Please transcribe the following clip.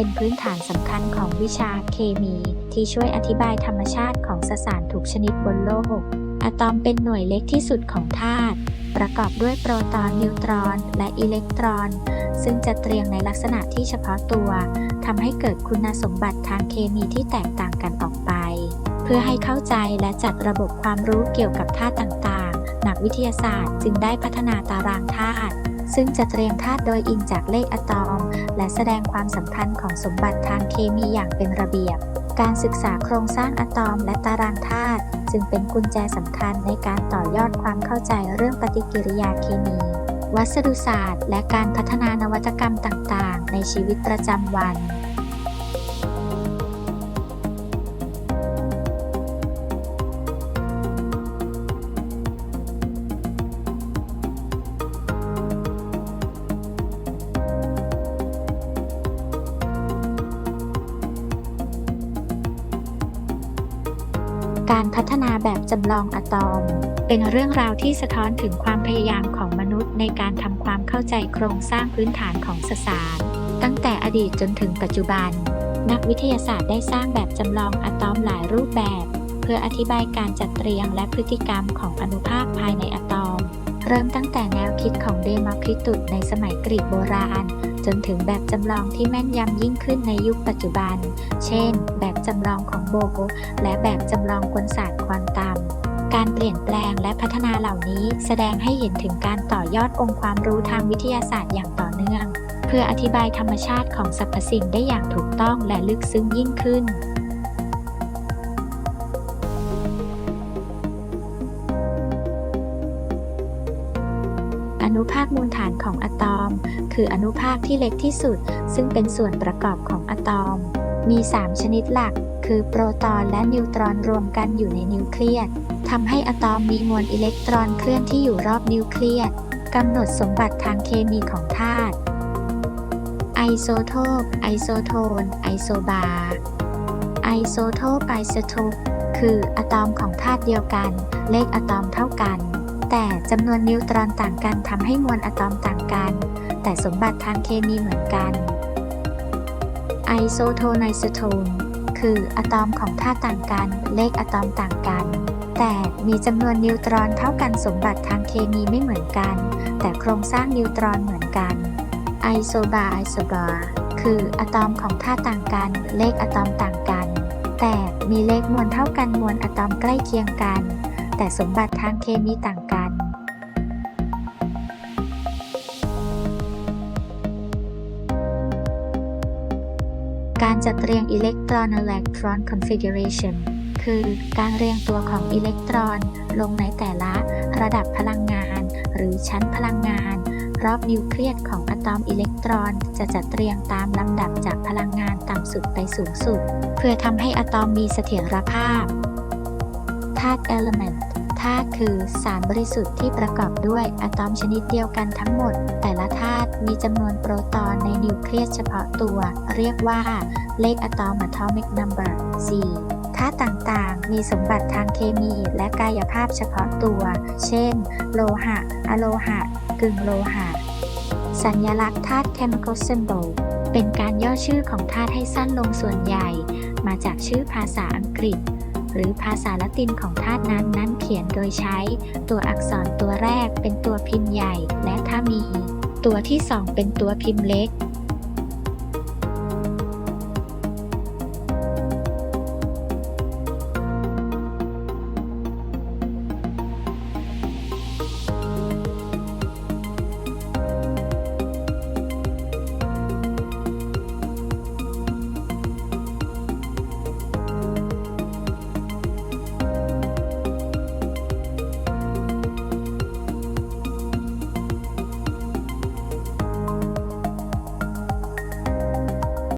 เป็นพื้นฐานสำคัญของวิชาเคมี ที่ช่วยอธิบายธรรมชาติของสสารทุกชนิดบนโลก อะตอมเป็นหน่วยเล็กที่สุดของธาตุประกอบด้วยโปรตอน นิวตรอน และอิเล็กตรอน ซึ่งจะเตรียงในลักษณะที่เฉพาะตัว ทำให้เกิดคุณสมบัติทางเคมีที่แตกต่างกันออกไป เพื่อให้เข้าใจและจัดระบบความรู้เกี่ยวกับธาตุต่างๆ นักวิทยาศาสตร์จึงได้พัฒนาตารางธาตุ ซึ่งจะเตรียมธาตุโดยอิงจากเลขอะตอม และแสดงความสัมพันธ์ของสมบัติทางเคมีอย่างเป็นระเบียบ การศึกษาโครงสร้างอะตอมและตารางธาตุจึงเป็นกุญแจสำคัญในการต่อยอดความเข้าใจเรื่องปฏิกิริยาเคมี วัสดุศาสตร์ และการพัฒนานวัตกรรมต่างๆ ในชีวิตประจำวัน การพัฒนาแบบจำลองอะตอม เป็นเรื่องราวที่สะท้อนถึงความพยายามของมนุษย์ ในการทำความเข้าใจโครงสร้างพื้นฐานของสสาร ตั้งแต่อดีตจนถึงปัจจุบัน นักวิทยาศาสตร์ได้สร้างแบบจำลองอะตอมหลายรูปแบบ เพื่ออธิบายการจัดเรียงและพฤติกรรมของอนุภาคภายในอะตอม เริ่มตั้งแต่แนวคิดของเดโมคริตุสในสมัยกรีกโบราณ จนถึงแบบจำลองที่แม่นยำยิ่งขึ้นในยุคปัจจุบัน เช่น แบบจำลองของโบโกและแบบจำลองกลศาสตร์ควอนตัมการเปลี่ยนแปลงและพัฒนาเหล่านี้แสดงให้เห็นถึงการต่อยอดองค์ความรู้ทางวิทยาศาสตร์อย่างต่อเนื่อง เพื่ออธิบายธรรมชาติของสรรพสิ่งได้อย่างถูกต้องและลึกซึ้งยิ่งขึ้น อนุภาคมูลฐานของอะตอม คืออนุภาคที่เล็กที่สุด ซึ่งเป็นส่วนประกอบของอะตอม มี 3 ชนิดหลัก คือโปรตอนและนิวตรอนรวมกันอยู่ในนิวเคลียสทำให้อะตอมมีมวลอิเล็กตรอนเคลื่อนที่อยู่รอบนิวเคลียสกำหนดสมบัติทางเคมีของธาตุไอโซโทปไอโซโทน ไอโซบาร์ไอโซโทปไอโซโทปคืออะตอมของธาตุเดียวกัน เลขอะตอมเท่ากัน แต่จำนวนนิวตรอนต่างกันทำให้มวลอะตอมต่างกัน แต่สมบัติทางเคมีเหมือนกัน ไอโซโทไอโซโทนคืออะตอมของธาตุต่างกัน เลขอะตอมต่างกัน แต่มีจำนวนนิวตรอนเท่ากันสมบัติทางเคมีไม่เหมือนกัน แต่โครงสร้างนิวตรอนเหมือนกัน ไอโซบาไอโซบาคืออะตอมของธาตุต่างกัน เลขอะตอมต่างกัน แต่มีเลขมวลเท่ากันมวลอะตอมใกล้เคียงกัน แต่สมบัติทางเคมีต่างกัน การจัดเรียงอิเล็กตรอน electron configuration คือการเรียงตัวของอิเล็กตรอนลงในแต่ละระดับพลังงาน หรือชั้นพลังงาน รอบนิวเคลียสของอะตอมอิเล็กตรอนจะจัดเรียงตามลำดับจากพลังงานต่ำสุดไปสูงสุด เพื่อทำให้อะตอมมีเสถียรภาพ ธาตุ element ธาตุคือสารบริสุทธิ์ที่ประกอบด้วยอะตอมชนิดเดียวกันทั้งหมด แต่ละธาตุมีจำนวนโปรตอนในนิวเคลียสเฉพาะตัว เรียกว่าเลขอะตอม atomic number 4ธาตุต่างๆ มีสมบัติทางเคมีและกายภาพเฉพาะตัว เช่น โลหะอะโลหะ กึ่งโลหะ สัญลักษณ์ธาตุ chemical symbol เป็นการย่อชื่อของธาตุให้สั้นลงส่วนใหญ่ มาจากชื่อภาษาอังกฤษ หรือภาษาละตินของธาตุนั้นนั้นเขียนโดยใช้ ตัวอักษรตัวแรกเป็นตัวพิมพ์ใหญ่ และถ้ามี ตัวที่สองเป็นตัวพิมพ์เล็ก